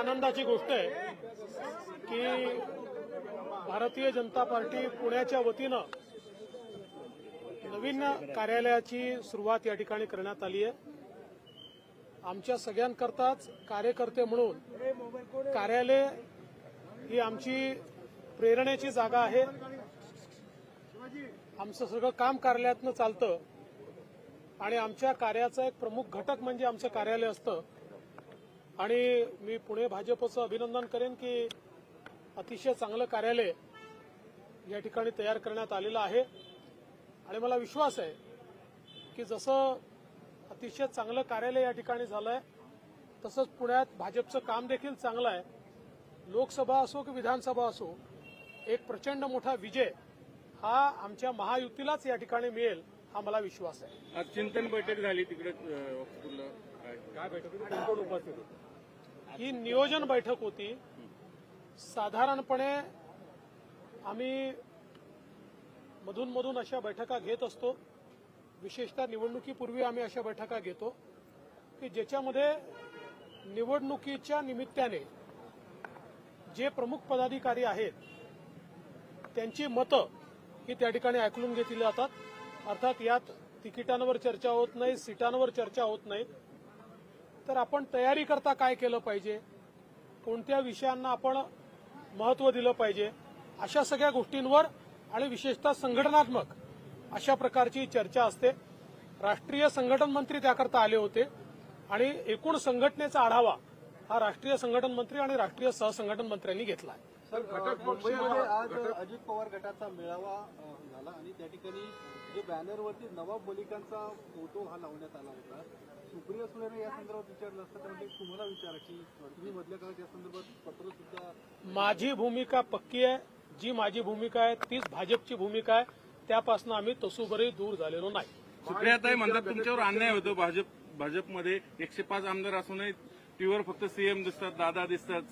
आनंदाची गोष्ट आहे की भारतीय जनता पार्टी पुण्याच्या वतीनं नवीन कार्यालयाची सुरुवात या ठिकाणी करण्यात आली आहे. आमच्या सगळ्यांकरताच कार्यकर्ते म्हणून कार्यालय ही आमची प्रेरणेची जागा आहे. आमचं सगळं काम कार्यालयातनं चालतं आणि आमच्या कार्याचा एक प्रमुख घटक म्हणजे आमचं कार्यालय असतं. आणि मी पुणे भाजपचं अभिनंदन करेन की अतिशय चांगलं कार्यालय या ठिकाणी तयार करण्यात आलेलं आहे आणि मला विश्वास आहे की जसं अतिशय चांगलं कार्यालय या ठिकाणी झालंय तसंच पुण्यात भाजपचं काम देखील चांगलं आहे लोकसभा असो की विधानसभा असो एक प्रचंड मोठा विजय हा आमच्या महायुतीलाच या ठिकाणी मिळेल हा मला विश्वास आहे आज चिंतन बैठक झाली तिकडे. काय बैठक उपस्थित होते? ही नियोजन बैठक होती. साधारणपणे आम्ही मधून मधून अशा बैठका घेत असतो. विशेषतः निवडणुकीपूर्वी आम्ही अशा बैठका घेतो की ज्याच्यामध्ये निवडणुकीच्या निमित्ताने जे प्रमुख पदाधिकारी आहेत त्यांची मतं ही त्या ठिकाणी ऐकून घेतली जातात. अर्थात यात तिकिटांवर चर्चा होत नाही सीटांवर चर्चा होत नाही. तर आपण तयारी करता काय केलं पाहिजे? कोणत्या विषयांना आपण महत्त्व दिलं पाहिजे? अशा सगळ्या गोष्टींवर आणि विशेषतः संघटनात्मक अशा प्रकारची चर्चा असते. राष्ट्रीय संघटन मंत्री त्याकरता आले होते आणि एकूण संघटनेचा आढावा हा राष्ट्रीय संघटन मंत्री आणि राष्ट्रीय सहसंघटन मंत्र्यांनी घेतला आहे. सर अ, मुंबईमध्ये आज अजित पवार गटाचा मेळावा झाला आणि त्या ठिकाणी जे बॅनरवरती नवाब मलिकांचा फोटो हा लावण्यात आला होता. सुप्रिया सुळेने या संदर्भात विचारलं असतं? तर म्हणजे तुम्हाला विचारा की तुम्ही मधल्या काळात या संदर्भात पत्र सुद्धा माझी भूमिका पक्की आहे. जी माझी भूमिका आहे तीच भाजपची भूमिका आहे. त्यापासून आम्ही तसूबरही दूर झालेलो नाही. सुप्रियाताई म्हणतात तुमच्यावर अन्याय होतो. भाजप भाजपमध्ये एकशे पाच आमदार असूनही टीव्हीवर फक्त सीएम दिसतात दादा दिसतात.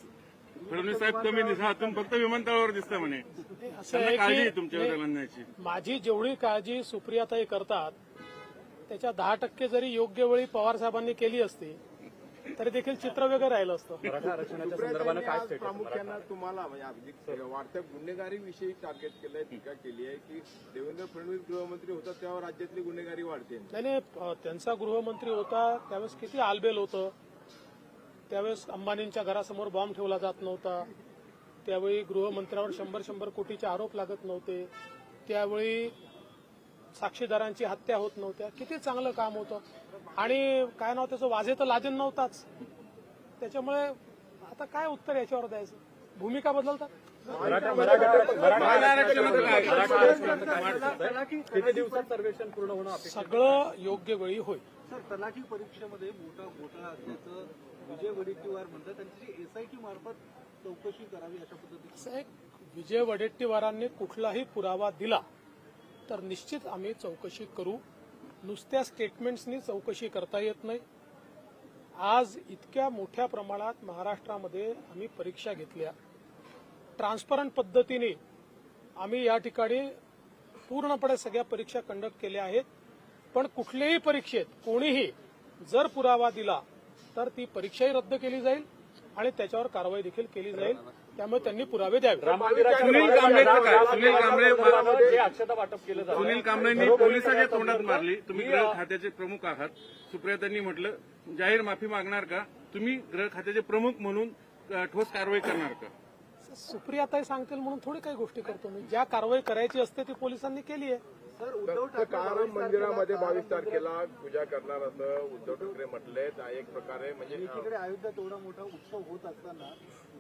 फडणवीस साहेब कमी दिसतात तुम्ही फक्त विमानतळावर दिसता म्हणे. असं काळजी तुमच्यावर म्हणण्याची. माझी जेवढी काळजी सुप्रियाताई करतात त्याच्या दहा टक्के जरी योग्य वेळी पवार साहेबांनी केली असती तरी देखील चित्र वेगळं राहिलं असतं. प्रामुख्यानं तुम्हाला म्हणजे अगदी वाढत्या गुन्हेगारीविषयी टार्गेट केलंय टीका केली आहे की देवेंद्र फडणवीस गृहमंत्री होता तेव्हा राज्यातली गुन्हेगारी वाढते. नाही त्यांचा गृहमंत्री होता त्यावेळेस किती आलबेल होतं. त्यावेळेस अंबानींच्या घरासमोर बॉम्ब ठेवला जात नव्हता. त्यावेळी गृहमंत्र्यावर शंभर शंभर कोटीचे आरोप लागत नव्हते. त्यावेळी साक्षीदारांची हत्या होत नव्हत्या. किती चांगलं काम होतं. आणि काय नाव त्याचं वाजे तर लादेन नव्हताच. त्याच्यामुळे आता काय उत्तर याच्यावर द्यायचं? भूमिका बदलतात? सगळं योग्य वेळी होईल. सर तलाठी परीक्षेमध्ये मोठा घोटाळा असल्याचं विजय वडेट्टीवार म्हणतात. त्यांची एसआयटी मार्फत चौकशी करावी अशा पद्धतीने विजय वडेट्टीवारांनी कुठलाही पुरावा दिला. तर निश्चित आम्ही चौकशी करू. नुसत्या स्टेटमेंट्सनी चौकशी करता येत नाही. आज इतक्या मोठ्या प्रमाणात महाराष्ट्रामध्ये आम्ही परीक्षा घेतल्या. ट्रान्सपरंट पद्धतीने आम्ही या ठिकाणी पूर्णपणे सगळ्या परीक्षा कंडक्ट केल्या आहेत. पण कुठल्याही परीक्षेत कोणीही जर पुरावा दिला तर ती परीक्षाही रद्द केली जाईल आणि त्याच्यावर कारवाई देखील केली जाईल. त्यामुळे त्यांनी पुरावे द्यावे. सुनील कांबळेचं काय सुनील कांबळे अक्षता वाटप केलं सुनील कांबळेंनी पोलिसांच्या तोंडात मारली. तुम्ही गृह खात्याचे प्रमुख आहात. सुप्रियातांनी म्हटलं जाहीर माफी मागणार का? तुम्ही गृह खात्याचे प्रमुख म्हणून ठोस कारवाई करणार का? सुप्रियाताई सांगतील म्हणून थोडी काही गोष्टी करतो मी. ज्या कारवाई करायची असते ती पोलिसांनी केली आहे. काळाराम मंदिरामध्ये बावीस तारखेला पूजा करणार असं उद्धव ठाकरे म्हटले एक प्रकारे म्हणजे एकीकडे अयोध्यात एवढा मोठा उत्सव होत असताना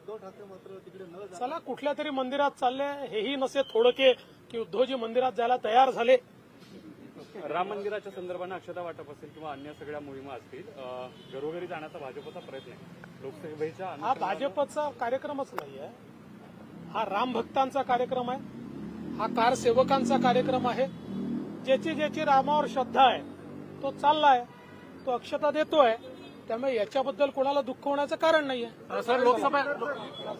उद्धव ठाकरे मात्र तिकडे न चला कुठल्या तरी मंदिरात चालले हेही नसे थोडं की उद्धवजी मंदिरात जायला तयार झाले. राम मंदिराच्या संदर्भानं अक्षता वाटप असेल किंवा अन्य सगळ्या मोहिमा असतील अ, घरोघरी जाण्याचा भाजपचा प्रयत्न आहे. लोकसभेच्या हा भाजपचा कार्यक्रमच नाही आहे हा राम भक्तांचा कार्यक्रम आहे. हा कार सेवकांचा कार्यक्रम आहे. ज्याची ज्याची रामावर श्रद्धा आहे तो चाललाय तो अक्षता देतोय. त्यामुळे याच्याबद्दल कोणाला दुःख होण्याचं कारण नाहीये. सर लोकसभा